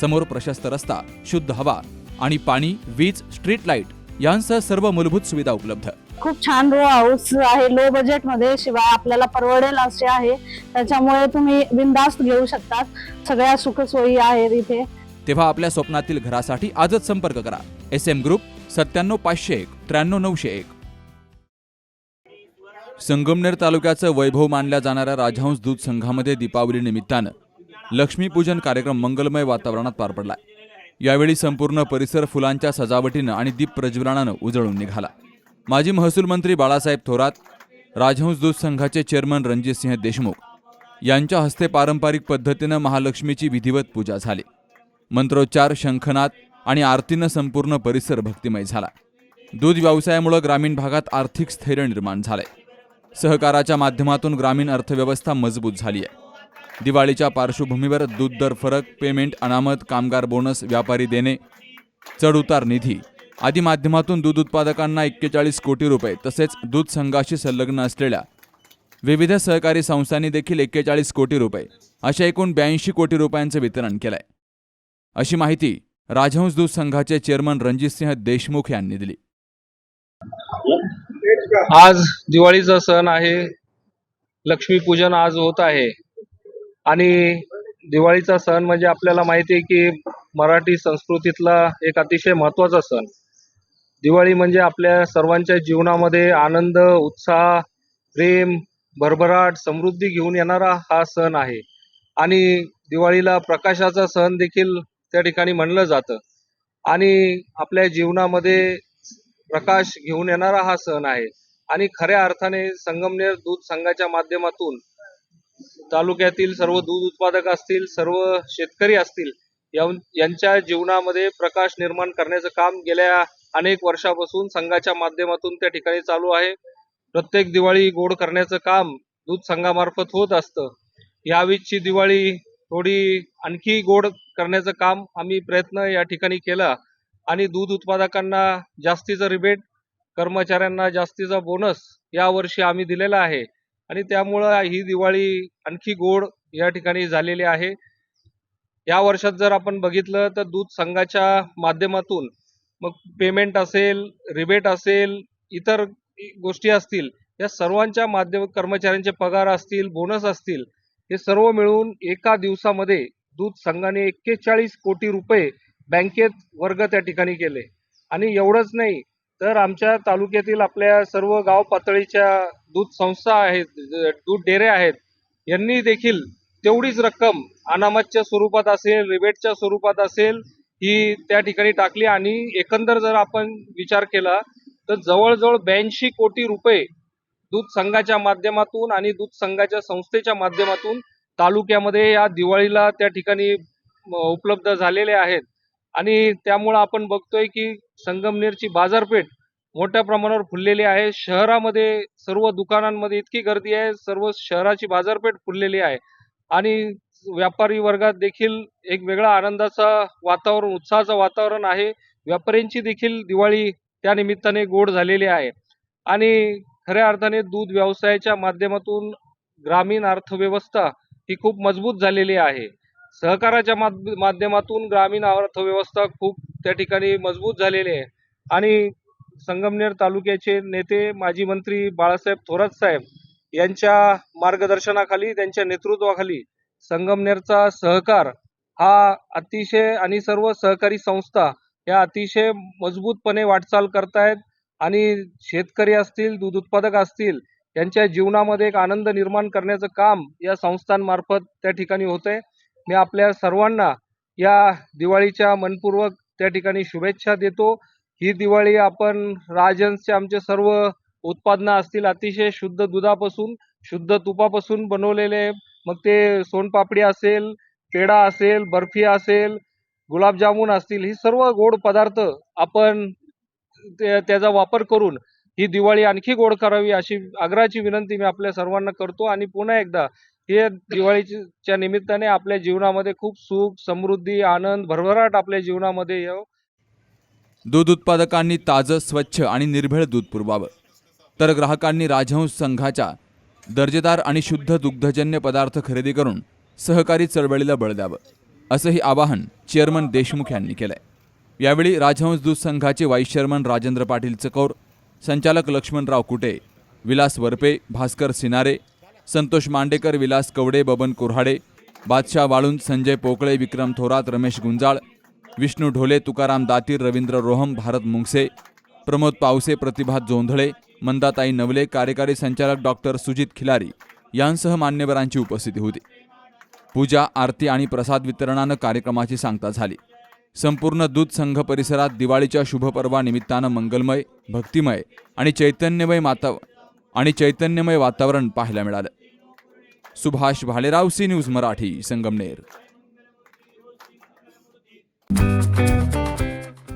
समोर प्रशस्त रस्ता शुद्ध हवा आणि पाणी वीज स्ट्रीट लाइट यांसह सर्व मूलभूत सुविधा उपलब्ध. खूप छान रो हाऊस आहे. लो बजेटमध्ये शिवाय आपल्याला परवडेल असे आहे. त्याच्यामुळे तुम्ही बिंदास्त घेऊ शकतात. सगळ्या सुखसोयी आहेत इथे. तेव्हा आपल्या स्वप्नातील घरासाठी आजच संपर्क करा. एस एम ग्रुप सत्त्याण्णव पाचशे एक त्र्याण्णव नऊशे एक. संगमनेर तालुक्याचं वैभव मानल्या जाणाऱ्या राजहंस दूध संघामध्ये दीपावली निमित्तानं लक्ष्मीपूजन कार्यक्रम मंगलमय वातावरणात पार पडला यावेळी संपूर्ण परिसर फुलांच्या सजावटीनं आणि दीप प्रज्वलनानं उजळून निघाला. माजी महसूल मंत्री बाळासाहेब थोरात राजहंस दूध संघाचे चेअरमन रणजितसिंह देशमुख यांच्या हस्ते पारंपरिक पद्धतीनं महालक्ष्मीची विधिवत पूजा झाली. मंत्रोच्चार शंखनाद आणि आरतीनं संपूर्ण परिसर भक्तिमय झाला. दूध व्यवसायामुळे ग्रामीण भागात आर्थिक स्थैर्य निर्माण झालंय. सहकाराच्या माध्यमातून ग्रामीण अर्थव्यवस्था मजबूत झाली आहे दिवाळीच्या पार्श्वभूमीवर दूध दर फरक पेमेंट अनामत कामगार बोनस व्यापारी देणे चढउतार निधी. आदी माध्यमातून दूध उत्पादकांना एक्केचाळीस कोटी रुपये तसेच दूध संघाशी संलग्न असलेल्या विविध सहकारी संस्थांनी देखील एक्केचाळीस कोटी रुपये अशा एकूण ब्याऐंशी कोटी रुपयांचं वितरण केलंय. अशी माहिती राजहंस दूध संघाचे चेअरमन रणजितसिंह देशमुख यांनी दिली. आज दिवाळीचा सण आहे. लक्ष्मीपूजन आज होत आहे. आणि दिवाळीचा सण म्हणजे आपल्याला माहिती आहे की मराठी संस्कृतीतला एक अतिशय महत्त्वाचा सण. दिवाळी म्हणजे आपल्या सर्वांच्या जीवनामध्ये आनंद उत्साह प्रेम भरभराट समृद्धी घेऊन येणारा हा सण आहे. आणि दिवाळीला प्रकाशाचा सण देखील त्या ठिकाणी म्हणलं जातं. आणि आपल्या जीवनामध्ये प्रकाश घेऊन येणारा हा सण आहे. आणि खऱ्या अर्थाने संगमनेर दूध संघाच्या माध्यमातून तालुक्यातील सर्व दूध उत्पादक असतील सर्व शेतकरी असतील यांच्या जीवनामध्ये प्रकाश निर्माण करण्याचं काम गेल्या अनेक वर्षापासून संघाच्या माध्यमातून त्या ठिकाणी चालू आहे. प्रत्येक दिवाळी गोड करण्याचं काम दूध संघामार्फत होत असतं. यावेळीची दिवाळी थोडी आणखी गोड करण्याचं काम आम्ही प्रयत्न या ठिकाणी केला. आणि दूध उत्पादकांना जास्तीचं रिबेट कर्मचाऱ्यांना जास्तीचा बोनस यावर्षी आम्ही दिलेला आहे. आणि त्यामुळं ही दिवाळी आणखी गोड या ठिकाणी झालेली आहे. या वर्षात जर आपण बघितलं तर दूध संघाच्या माध्यमातून मग पेमेंट असेल रिबेट असेल इतर गोष्टी असतील या सर्वांच्या माध्यम कर्मचाऱ्यांचे पगार असतील बोनस असतील हे सर्व मिळून एका दिवसामध्ये दूध संघाने एक्केचाळीस कोटी रुपये बँकेत वर्ग त्या ठिकाणी केले. आणि एवढंच नाही तर आमच्या तालुक्यातील आपल्या सर्व गाव पातळीच्या दूध संस्था आहेत दूध डेरे आहेत यांनी देखील तेवढीच रक्कम अनामतच्या स्वरूपात असेल रिबेटच्या स्वरूपात असेल ही त्या ठिकाणी टाकली आणि एकंदर जर आपण विचार केला तर जवळजवळ ब्याऐंशी कोटी रुपये दूध संघाच्या माध्यमातून आणि दूध संघाच्या संस्थेच्या माध्यमातून तालुक्यामध्ये या दिवाळीला त्या ठिकाणी उपलब्ध झालेले आहेत. आणि त्यामुळं आपण बघतोय की संगमनेरची बाजारपेठ मोठ्या प्रमाणावर फुललेली आहे. शहरामध्ये सर्व दुकानांमध्ये इतकी गर्दी आहे सर्व शहराची बाजारपेठ फुललेली आहे. आणि व्यापारी वर्गात देखील एक वेगळा आनंदाचा वातावरण उत्साहाचं वातावरण आहे. व्यापाऱ्यांची देखील दिवाळी त्या निमित्ताने गोड झालेली आहे. आणि खऱ्या अर्थाने दूध व्यवसायाच्या माध्यमातून ग्रामीण अर्थव्यवस्था ही खूप मजबूत झालेली आहे. सहकाराच्या माध्यमातून ग्रामीण अर्थव्यवस्था खूप त्या ठिकाणी मजबूत झालेली आहे. आणि संगमनेर तालुक्याचे नेते माजी मंत्री बाळासाहेब थोरात साहेब यांच्या मार्गदर्शनाखाली त्यांच्या नेतृत्वाखाली संगमनेरचा सहकार हा अतिशय आणि सर्व सहकारी संस्था या अतिशय मजबूतपणे वाटचाल करतायत आणि शेतकरी असतील दूध उत्पादक असतील यांच्या जीवनामध्ये एक आनंद निर्माण करण्याचं काम या संस्थांमार्फत त्या ठिकाणी होतंय. मी आपल्या सर्वांना या दिवाळीच्या मनपूर्वक त्या ठिकाणी शुभेच्छा देतो. ही दिवाळी आपण राजन्सचे आमचे सर्व उत्पादनं असतील अतिशय शुद्ध दुधापासून शुद्ध तुपापासून बनवलेले. मग ते सोनपापडी असेल पेढा असेल बर्फी असेल गुलाबजामुन असतील ही सर्व गोड पदार्थ आपण त्याचा वापर करून ही दिवाळी आणखी गोड करावी अशी आग्रहाची विनंती मी आपल्या सर्वांना करतो. आणि पुन्हा एकदा हे दिवाळीच्या निमित्ताने आपल्या जीवनामध्ये खूप सुख समृद्धी आनंद भरभराट आपल्या जीवनामध्ये यावं. दूध उत्पादकांनी ताजं स्वच्छ आणि निर्भेळ दूध पुरवावं. तर ग्राहकांनी राजहंस संघाच्या दर्जेदार आणि शुद्ध दुग्धजन्य पदार्थ खरेदी करून सहकारी चळवळीला बळ द्यावं असंही आवाहन चेअरमन देशमुख यांनी केलंय. यावेळी राजहंस दूध संघाचे व्हाईस चेअरमन राजेंद्र पाटील चकौर संचालक लक्ष्मणराव कुटे विलास वरपे भास्कर सिनारे संतोष मांडेकर विलास कवडे बबन कोऱ्हाडे बादशाह वाळुंज संजय पोकळे विक्रम थोरात रमेश गुंजाळ विष्णू ढोले तुकाराम दातीर रवींद्र रोहम भारत मुंगसे प्रमोद पावसे प्रतिभा जोंधळे मंदाताई नवले कार्यकारी संचालक डॉक्टर सुजित खिलारी यांसह मान्यवरांची उपस्थिती होती. पूजा आरती आणि प्रसाद वितरणानं कार्यक्रमाची सांगता झाली. संपूर्ण दूध संघ परिसरात दिवाळीच्या शुभपर्वा निमित्तानं मंगलमय भक्तिमय आणि चैतन्यमय माता आणि चैतन्यमय वातावरण पाहायला मिळालं. Subhash Bhalerao C news Marathi Sangamner.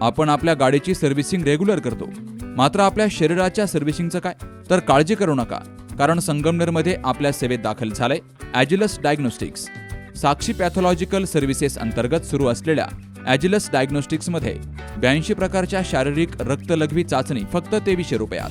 आपण आपल्या गाडीची सर्व्हिसिंग रेग्युलर करतो. मात्र आपल्या शरीराच्या सर्व्हिसिंगचं काय? तर काळजी करू नका कारण संगमनेरमध्ये आपल्या सेवेत दाखल झालंय Agilus diagnostics. Sakshi pathological services अंतर्गत सुरू असलेल्या ॲजिलस डायग्नोस्टिक्समध्ये ब्याऐंशी प्रकारच्या शारीरिक रक्तलघवी चाचणी फक्त तेवीसशे रुपयात.